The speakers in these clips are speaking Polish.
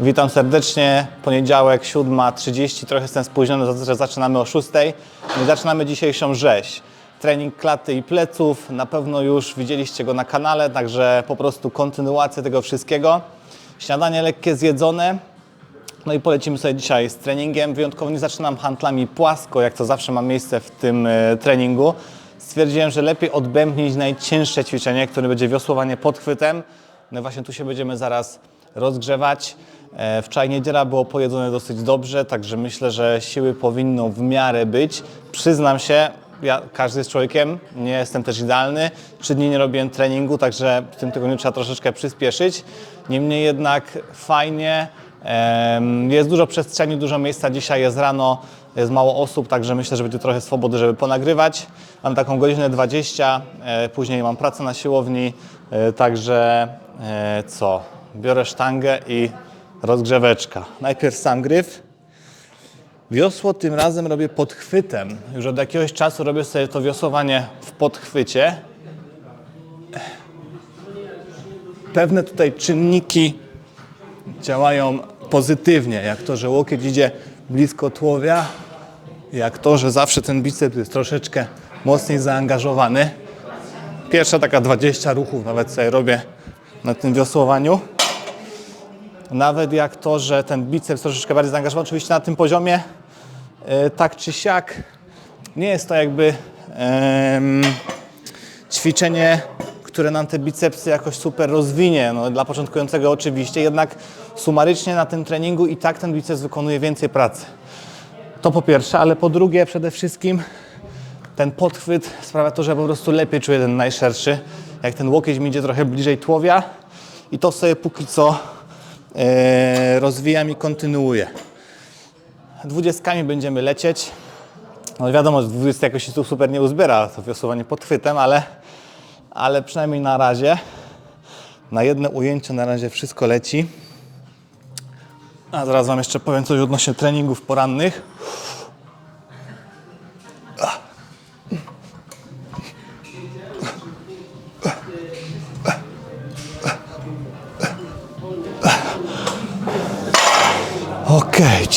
Witam serdecznie. Poniedziałek, 7.30. Trochę jestem spóźniony, za- że zaczynamy o 6.00. I zaczynamy dzisiejszą rzeź. Trening klaty i pleców. Na pewno już widzieliście go na kanale, także po prostu kontynuacja tego wszystkiego. Śniadanie lekkie zjedzone. No i polecimy sobie dzisiaj z treningiem. Wyjątkowo nie zaczynam handlami płasko, jak to zawsze ma miejsce w tym e, treningu. Stwierdziłem, że lepiej odbębnić najcięższe ćwiczenie, które będzie wiosłowanie pod chwytem. No właśnie tu się będziemy zaraz rozgrzewać. E, Wczoraj niedziela było pojedzone dosyć dobrze, także myślę, że siły powinno w miarę być. Przyznam się, ja, każdy jest człowiekiem, nie jestem też idealny. Trzy dni nie robiłem treningu, także w tym tygodniu trzeba troszeczkę przyspieszyć. Niemniej jednak fajnie. Jest dużo przestrzeni, dużo miejsca. Dzisiaj jest rano, jest mało osób, także myślę, że będzie trochę swobody, żeby ponagrywać. Mam taką godzinę 20, e, później mam pracę na siłowni, e, także co? Biorę sztangę i rozgrzeweczka. Najpierw sam gryf. Wiosło tym razem robię pod chwytem. Już od jakiegoś czasu robię sobie to wiosłowanie w podchwycie. Pewne tutaj czynniki działają pozytywnie, jak to, że łokieć idzie blisko tułowia, jak to, że zawsze ten biceps jest troszeczkę mocniej zaangażowany. Pierwsza taka 20 ruchów nawet sobie robię na tym wiosłowaniu. Nawet jak to, że ten biceps troszeczkę bardziej zaangażowany, oczywiście na tym poziomie, e, tak czy siak, nie jest to jakby em, ćwiczenie, które nam te bicepsy jakoś super rozwinie. No, dla początkującego oczywiście, jednak sumarycznie na tym treningu i tak ten biceps wykonuje więcej pracy. To po pierwsze, ale po drugie przede wszystkim ten podchwyt sprawia to, że po prostu lepiej czuję ten najszerszy. Jak ten łokieć mi idzie trochę bliżej tułowia i to sobie póki co rozwijam i kontynuuję. Dwudziestkami będziemy lecieć. No wiadomo, że 20 jakoś się tu super nie uzbiera to wiosłowanie pod ale, ale przynajmniej na razie, na jedno ujęcie na razie wszystko leci. A zaraz Wam jeszcze powiem coś odnośnie treningów porannych.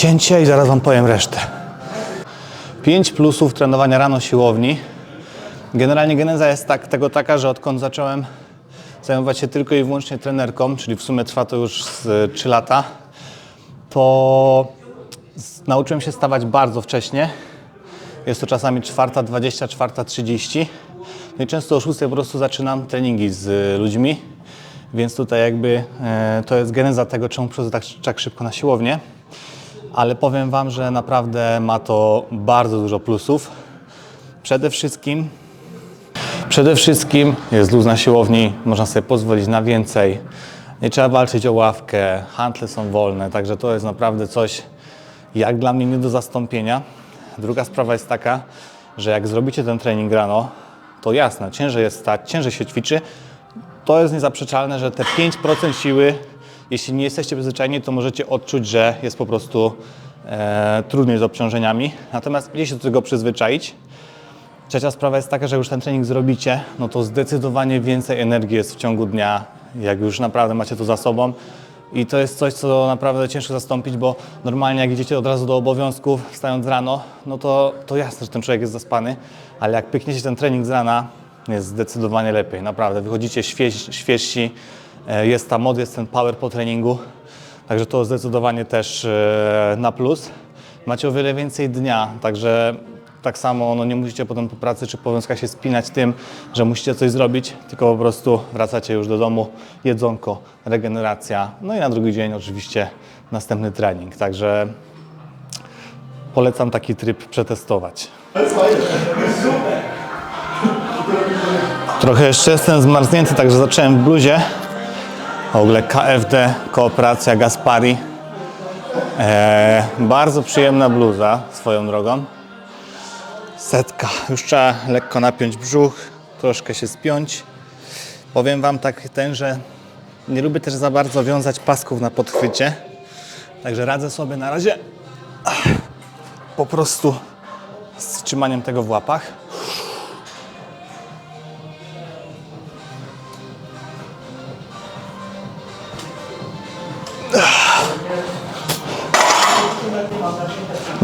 Cięcie i zaraz Wam powiem resztę. 5 plusów trenowania rano siłowni. Generalnie geneza jest tak, tego taka, że odkąd zacząłem zajmować się tylko i wyłącznie trenerką, czyli w sumie trwa to już z 3 lata, to nauczyłem się stawać bardzo wcześnie. Jest to czasami 4.20, 4.30. No i często o 6 po prostu zaczynam treningi z y, ludźmi, więc tutaj jakby e, to jest geneza tego, czemu przychodzę tak, tak szybko na siłownię. Ale powiem Wam, że naprawdę ma to bardzo dużo plusów. Przede wszystkim Przede wszystkim jest luz na siłowni, można sobie pozwolić na więcej. Nie trzeba walczyć o ławkę, hantle są wolne, także to jest naprawdę coś jak dla mnie nie do zastąpienia. Druga sprawa jest taka, że jak zrobicie ten trening rano, to jasne, ciężej jest stać, ciężej się ćwiczy. To jest niezaprzeczalne, że te 5% siły, jeśli nie jesteście przyzwyczajeni, to możecie odczuć, że jest po prostu e, trudniej z obciążeniami. Natomiast idzie się do tego przyzwyczaić. Trzecia sprawa jest taka, że już ten trening zrobicie, no to zdecydowanie więcej energii jest w ciągu dnia, jak już naprawdę macie to za sobą. I to jest coś, co naprawdę ciężko zastąpić, bo normalnie jak idziecie od razu do obowiązków, wstając rano, no to, to jasne, że ten człowiek jest zaspany, ale jak pykniecie ten trening z rana, jest zdecydowanie lepiej, naprawdę. Wychodzicie śwież, świeżsi, jest ta moc, jest ten power po treningu, także to zdecydowanie też e, na plus. Macie o wiele więcej dnia, także tak samo no nie musicie potem po pracy czy po obowiązkach się spinać tym, że musicie coś zrobić, tylko po prostu wracacie już do domu, jedzonko, regeneracja, no i na drugi dzień oczywiście następny trening. Także polecam taki tryb przetestować. Trochę jeszcze jestem zmarznięty, także zacząłem w bluzie. W ogóle KFD, Kooperacja Gaspari. Eee, bardzo przyjemna bluza swoją drogą. Setka. Już trzeba lekko napiąć brzuch, troszkę się spiąć. Powiem Wam tak ten, że nie lubię też za bardzo wiązać pasków na podchwycie. Także radzę sobie na razie ach, po prostu z trzymaniem tego w łapach.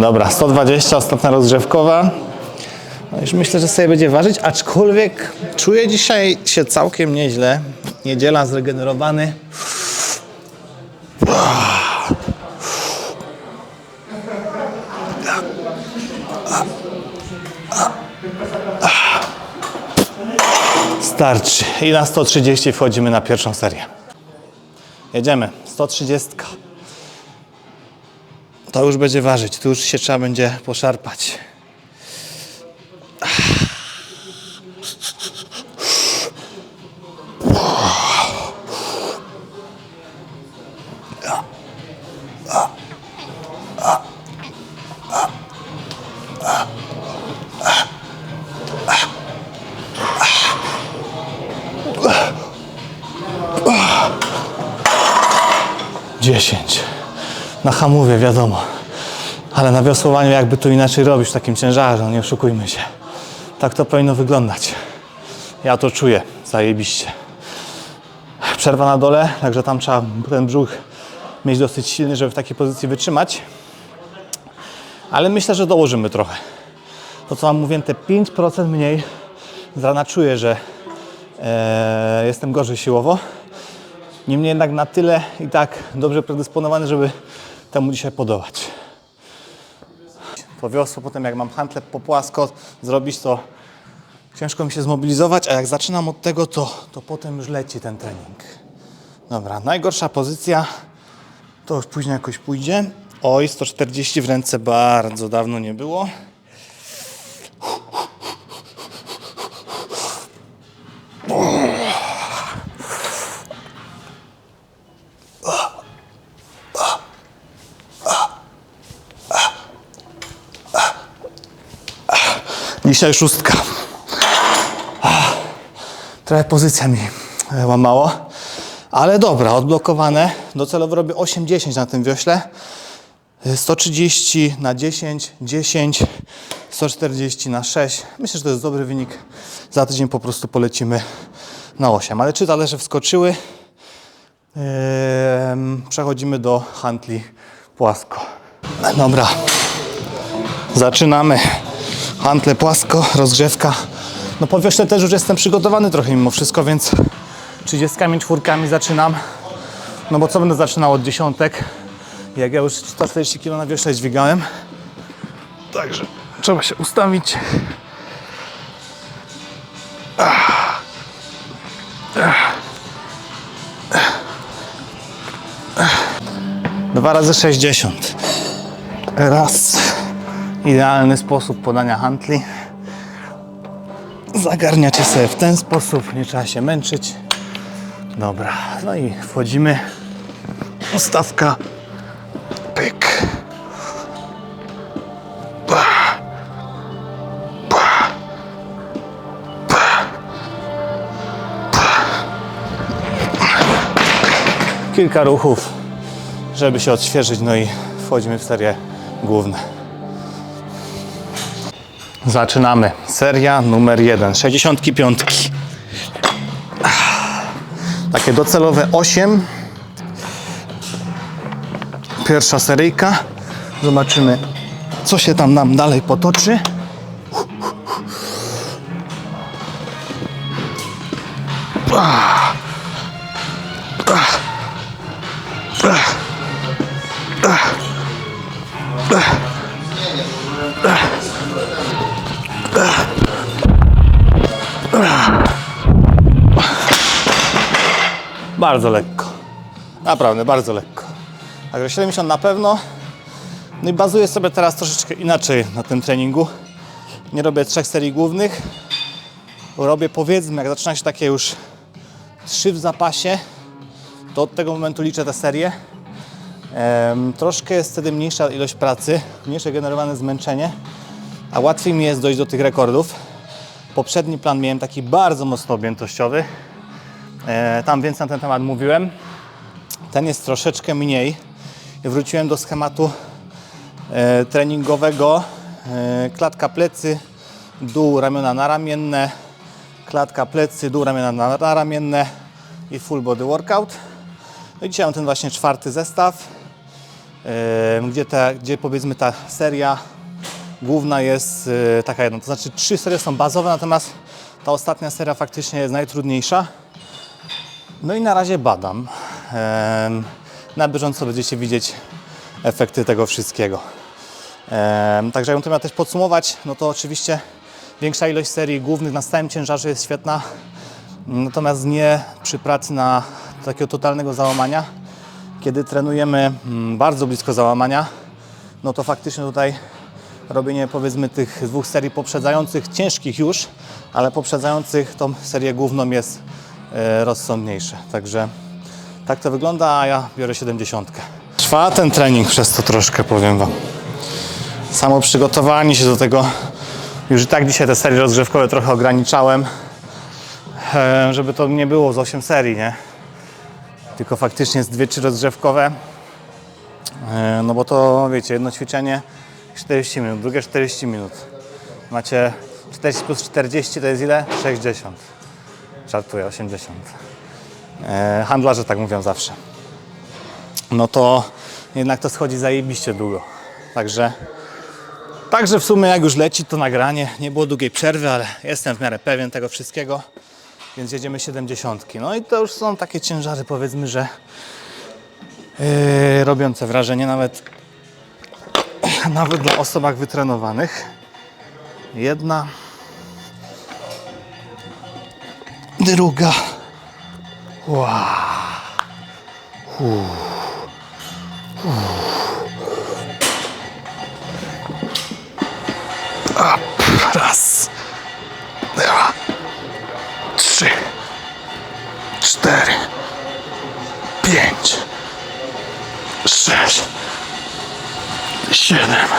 Dobra, 120, ostatnia rozgrzewkowa. No już myślę, że sobie będzie ważyć, aczkolwiek czuję dzisiaj się całkiem nieźle. Niedziela zregenerowany. Starczy. I na 130 wchodzimy na pierwszą serię. Jedziemy. 130. To już będzie ważyć. Tu już się trzeba będzie poszarpać. Dziesięć. Na hamowie, wiadomo. Ale na wiosłowaniu jakby tu inaczej robisz takim ciężarze, no nie oszukujmy się. Tak to powinno wyglądać. Ja to czuję, zajebiście. Przerwa na dole, także tam trzeba ten brzuch mieć dosyć silny, żeby w takiej pozycji wytrzymać. Ale myślę, że dołożymy trochę. To co wam mówiłem, te 5% mniej z rana czuję, że e, jestem gorzej siłowo. Niemniej jednak na tyle i tak dobrze predysponowany, żeby temu dzisiaj podołać. To wiosło, potem jak mam hantle po płasko zrobić, to ciężko mi się zmobilizować, a jak zaczynam od tego, to, to potem już leci ten trening. Dobra, najgorsza pozycja, to już później jakoś pójdzie. Oj, 140 w ręce bardzo dawno nie było. Dzisiaj szóstka. Trochę pozycja mi e, łamało, ale dobra, odblokowane. Docelowo robię 8-10 na tym wiośle. E, 130 na 10, 10, 140 na 6. Myślę, że to jest dobry wynik. Za tydzień po prostu polecimy na 8. Ale czy talerze wskoczyły? Ehm, przechodzimy do handli płasko. Dobra, zaczynamy. Hantle płasko, rozgrzewka. No po wiośle też już jestem przygotowany trochę mimo wszystko, więc 30 czwórkami zaczynam. No bo co będę zaczynał od dziesiątek, jak ja już 140 kg na wiośle dźwigałem. Także trzeba się ustawić. Dwa razy 60. Raz. Idealny sposób podania hantli. Zagarniacie sobie w ten sposób, nie trzeba się męczyć. Dobra, no i wchodzimy. Ustawka. Pyk. Ba. Ba. Ba. Ba. Kilka ruchów, żeby się odświeżyć, no i wchodzimy w serię główne. Zaczynamy. Seria numer 1. 65. Takie docelowe 8. Pierwsza seryjka. Zobaczymy, co się tam nam dalej potoczy. Bardzo lekko. Naprawdę, bardzo lekko. Także 70 na pewno. No i bazuję sobie teraz troszeczkę inaczej na tym treningu. Nie robię trzech serii głównych. Robię powiedzmy, jak zaczyna się takie już trzy w zapasie, to od tego momentu liczę te serie. Em, troszkę jest wtedy mniejsza ilość pracy, mniejsze generowane zmęczenie, a łatwiej mi jest dojść do tych rekordów. Poprzedni plan miałem taki bardzo mocno objętościowy. E, tam więcej na ten temat mówiłem. Ten jest troszeczkę mniej. Wróciłem do schematu e, treningowego. E, klatka plecy, dół, ramiona naramienne, klatka plecy, dół, ramiona na- naramienne i full body workout. No i dzisiaj mam ten właśnie czwarty zestaw. gdzie, ta, gdzie powiedzmy ta seria główna jest taka jedna. To znaczy trzy serie są bazowe, natomiast ta ostatnia seria faktycznie jest najtrudniejsza. No i na razie badam. Na bieżąco będziecie widzieć efekty tego wszystkiego. Także jakbym to miał też podsumować, no to oczywiście większa ilość serii głównych na stałym ciężarze jest świetna, natomiast nie przy pracy na takiego totalnego załamania. Kiedy trenujemy mm, bardzo blisko załamania, no to faktycznie tutaj robienie powiedzmy tych dwóch serii poprzedzających, ciężkich już, ale poprzedzających tą serię główną jest rozsądniejsze. Także tak to wygląda, a ja biorę 70. Trwa ten trening przez to troszkę, powiem Wam. Samo przygotowanie się do tego, już i tak dzisiaj te serie rozgrzewkowe trochę ograniczałem, e, żeby to nie było z 8 serii, nie? Tylko faktycznie z 2-3 rozgrzewkowe, E, no bo to wiecie, jedno ćwiczenie 40 minut, drugie 40 minut. Macie 40 plus 40 to jest ile? 60. Żartuję, 80. E, handlarze tak mówią zawsze. No to jednak to schodzi zajebiście długo. Także, także w sumie jak już leci to nagranie, nie było długiej przerwy, ale jestem w miarę pewien tego wszystkiego, więc jedziemy 70. No i to już są takie ciężary powiedzmy, że yy, robiące wrażenie nawet nawet dla osobach wytrenowanych. Jedna, druga. Wow. Raz, dwa, trzy, cztery, pięć, sześć, siedem,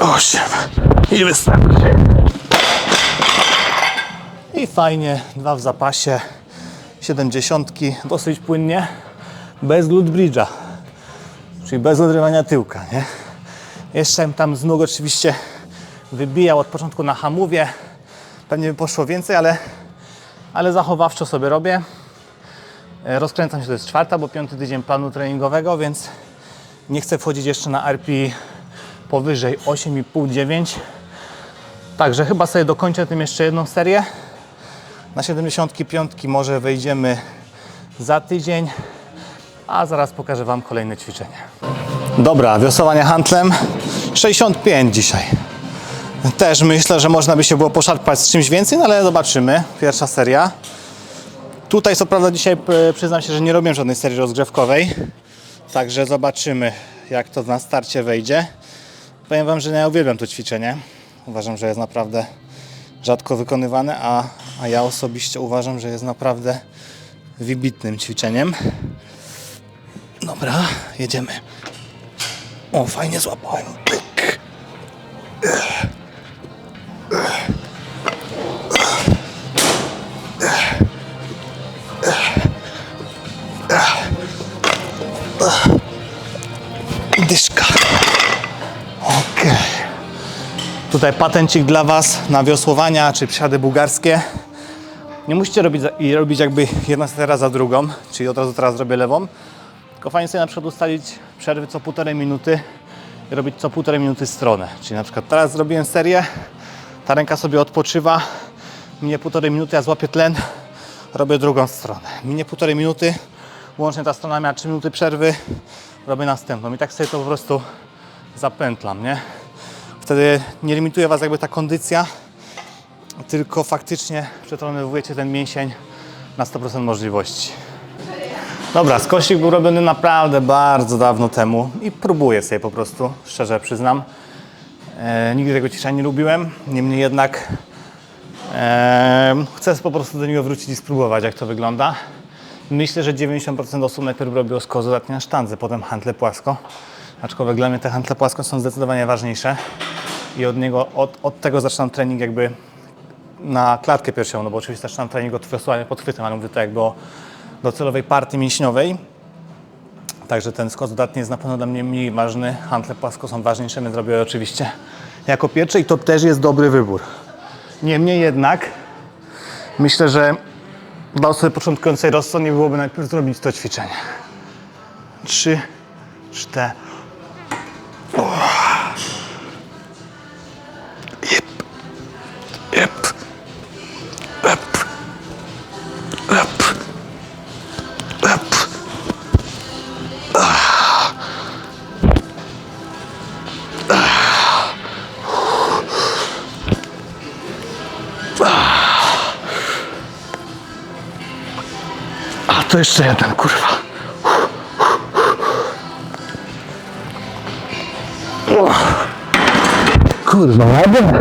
osiem. I wystarczy. I fajnie, dwa w zapasie, siedemdziesiątki, dosyć płynnie, bez glute bridge'a, czyli bez odrywania tyłka, nie? Jeszcze tam z nóg oczywiście wybijał od początku na hamowie, pewnie by poszło więcej, ale, ale zachowawczo sobie robię. E, Rozkręcam się, to jest czwarta, bo piąty tydzień planu treningowego, więc nie chcę wchodzić jeszcze na RP powyżej 8,5-9. Także chyba sobie dokończę tym jeszcze jedną serię. Na 75 może wejdziemy za tydzień, a zaraz pokażę Wam kolejne ćwiczenie. Dobra, wiosłowanie handlem 65 dzisiaj. Też myślę, że można by się było poszarpać z czymś więcej, no ale zobaczymy. Pierwsza seria. Tutaj co prawda dzisiaj przyznam się, że nie robię żadnej serii rozgrzewkowej. Także zobaczymy jak to na starcie wejdzie. Powiem Wam, że ja uwielbiam to ćwiczenie. Uważam, że jest naprawdę rzadko wykonywane, a, a ja osobiście uważam, że jest naprawdę wybitnym ćwiczeniem. Dobra, jedziemy. O, fajnie złapałem. Pyk. Dyszka. Okej. Tutaj patencik dla Was na wiosłowania czy przysiady bułgarskie. Nie musicie robić, robić jakby jedna seria za drugą, czyli od razu teraz zrobię lewą. Tylko fajnie sobie na przykład ustalić przerwy co półtorej minuty i robić co półtorej minuty stronę. Czyli na przykład teraz zrobiłem serię, ta ręka sobie odpoczywa, minie półtorej minuty, ja złapię tlen, robię drugą stronę. Minie półtorej minuty, łącznie ta strona miała 3 minuty przerwy, robię następną. I tak sobie to po prostu zapętlam, nie? Wtedy nie limituje Was jakby ta kondycja, tylko faktycznie przetrenowujecie ten mięsień na 100% możliwości. Dobra, skosik był robiony naprawdę bardzo dawno temu i próbuję sobie po prostu, szczerze przyznam. E, nigdy tego ćwiczenia nie lubiłem, niemniej jednak e, chcę po prostu do niego wrócić i spróbować, jak to wygląda. Myślę, że 90% osób najpierw robiło skos dodatnie na sztandze, potem hantle płasko. Aczkolwiek dla mnie te hantle płasko są zdecydowanie ważniejsze i od, niego, od, od tego zaczynam trening jakby na klatkę piersiową, no bo oczywiście zaczynam trening od wiosłowania pod chwytem, ale mówię to jakby o docelowej partii mięśniowej. Także ten skos dodatni jest na pewno dla mnie mniej ważny. Hantle płasko są ważniejsze, więc robię oczywiście jako pierwsze i to też jest dobry wybór. Niemniej jednak myślę, że dla osoby początkującej rozsądnie byłoby najpierw zrobić to ćwiczenie. trzy, cztery. To jeszcze jeden, kurwa. Kurwa, ładnie.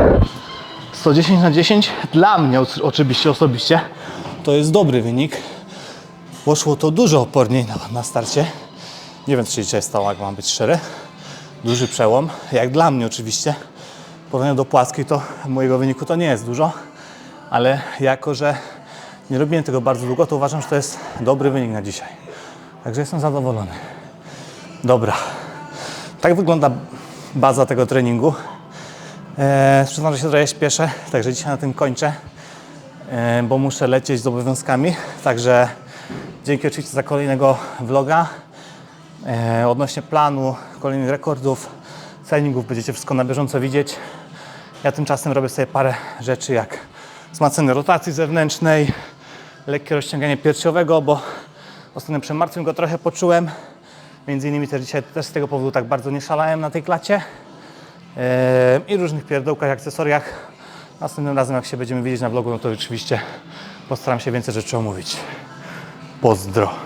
110 na 10 dla mnie oczy- oczywiście osobiście to jest dobry wynik. Poszło to dużo oporniej na, na starcie. Nie wiem, co się dzisiaj stało, jak mam być szczery. Duży przełom. Jak dla mnie oczywiście. W porównaniu do płaskiej to mojego wyniku to nie jest dużo. Ale jako, że nie robiłem tego bardzo długo, to uważam, że to jest dobry wynik na dzisiaj. Także jestem zadowolony. Dobra. Tak wygląda baza tego treningu. Eee, przyznam, że się trochę śpieszę, także dzisiaj na tym kończę, e, bo muszę lecieć z obowiązkami. Także dzięki oczywiście za kolejnego vloga. E, odnośnie planu, kolejnych rekordów, treningów będziecie wszystko na bieżąco widzieć. Ja tymczasem robię sobie parę rzeczy jak wzmacnianie rotacji zewnętrznej, lekkie rozciąganie piersiowego, bo ostatnio przed martwym go trochę poczułem. Między innymi też dzisiaj też z tego powodu tak bardzo nie szalałem na tej klacie. Eee, i różnych pierdołkach, akcesoriach. Następnym razem, jak się będziemy widzieć na vlogu, no to rzeczywiście postaram się więcej rzeczy omówić. Pozdro.